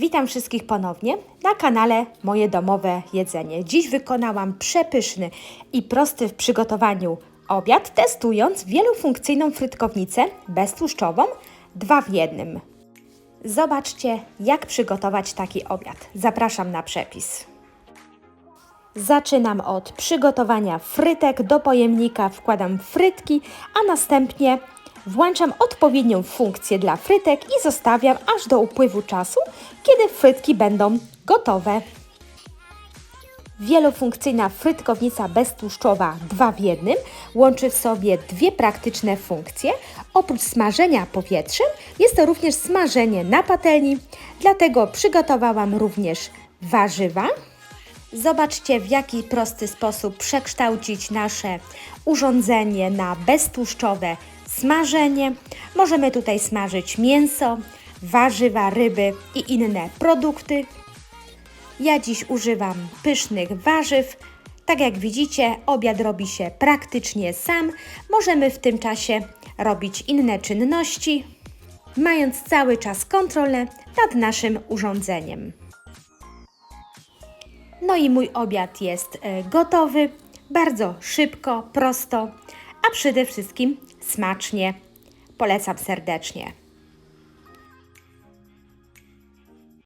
Witam wszystkich ponownie na kanale Moje Domowe Jedzenie. Dziś wykonałam przepyszny i prosty w przygotowaniu obiad, testując wielofunkcyjną frytkownicę beztłuszczową, dwa w jednym. Zobaczcie, jak przygotować taki obiad. Zapraszam na przepis. Zaczynam od przygotowania frytek. Do pojemnika wkładam frytki, a następnie włączam odpowiednią funkcję dla frytek i zostawiam aż do upływu czasu, kiedy frytki będą gotowe. Wielofunkcyjna frytkownica beztłuszczowa 2 w 1 łączy w sobie dwie praktyczne funkcje. Oprócz smażenia powietrzem jest to również smażenie na patelni, dlatego przygotowałam również warzywa. Zobaczcie, w jaki prosty sposób przekształcić nasze urządzenie na beztłuszczowe smażenie. Możemy tutaj smażyć mięso, warzywa, ryby i inne produkty. Ja dziś używam pysznych warzyw. Tak jak widzicie, obiad robi się praktycznie sam. Możemy w tym czasie robić inne czynności, mając cały czas kontrolę nad naszym urządzeniem. No i mój obiad jest e, gotowy. Bardzo szybko, prosto, a przede wszystkim smacznie. Polecam serdecznie.